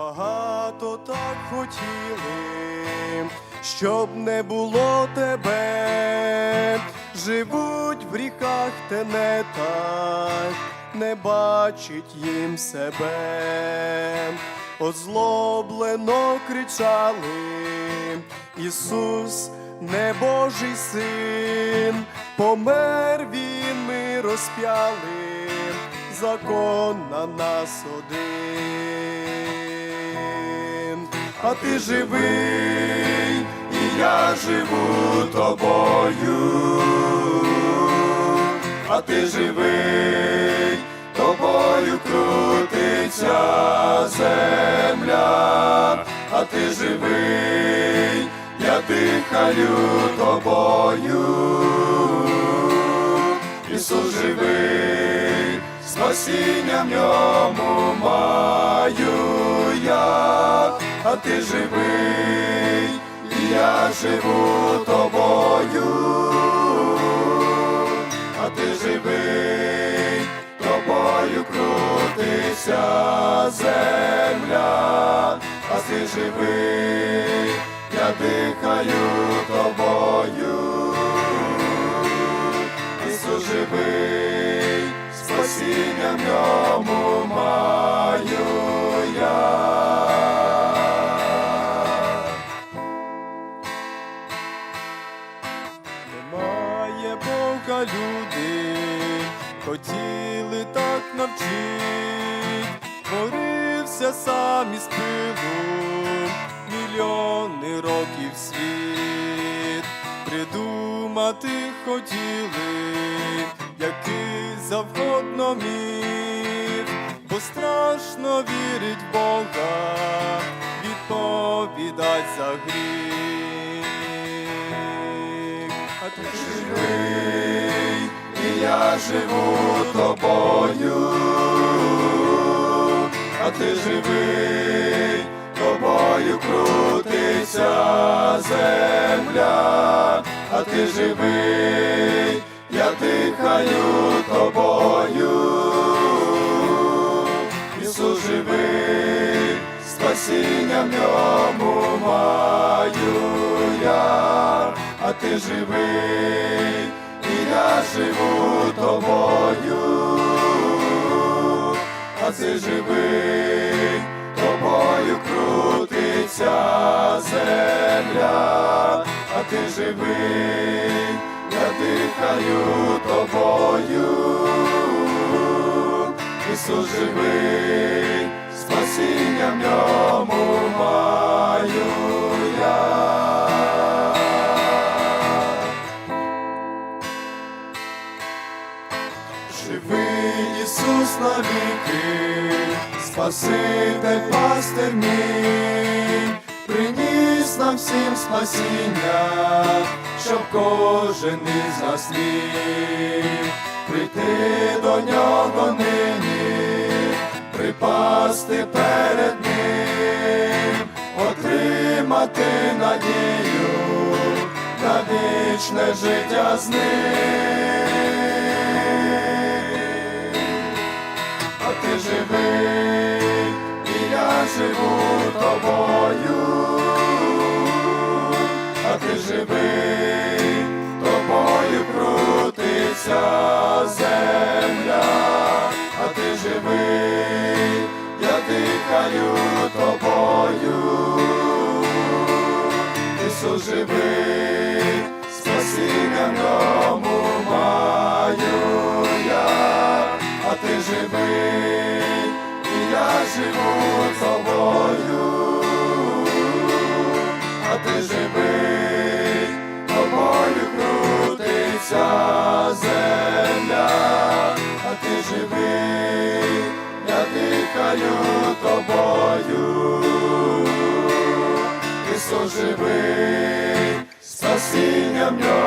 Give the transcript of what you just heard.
Багато так хотіли, щоб не було тебе, живуть в гріхах тенетах, не бачить їм себе, озлоблено кричали, Ісус, не Божий син, помер він, ми розп'яли, закон на нас один, а ти живий, і я живу тобою, а ти живий, тобою крутиться земля, а ти живий, я дихаю тобою. Ісус живий, спасіння в ньому маю я, а ти живий, і я живу тобою, а ти живий, тобою крутиться земля, а ти живий, я дихаю тобою. В ньому маю я. Немає Бога люди, хотіли так навчить, творився сам із пилу, мільйони років світ, придумати хотіли, який завгодно міф, бо страшно вірить в Бога, відповідать за гріх. А ти живий, і я живу тобою, а ти живий, тобою крутиться земля, а ти живий, дихаю тобою. Ісус живий, спасіння в ньому маю я, а ти живий, і я живу тобою, а ти живий, тобою крутиться земля, а ти живий, дихаю тобою. Ісус живий, спасіння в ньому маю я. Живий Ісус навіки, Спаситель пастир мій, приніс нам всім спасіння, щоб кожен із нас міг прийти до нього нині, припасти перед ним, отримати надію на вічне життя з ним. А ти живий, і я живу тобою, ти живий, тобою крутиться земля, а ти живий, я дихаю тобою. Ісус живий, спасіння в ньому маю я, а ти живий, і я живу тобою, а ти живий, Ісус живий, спасіння в ньому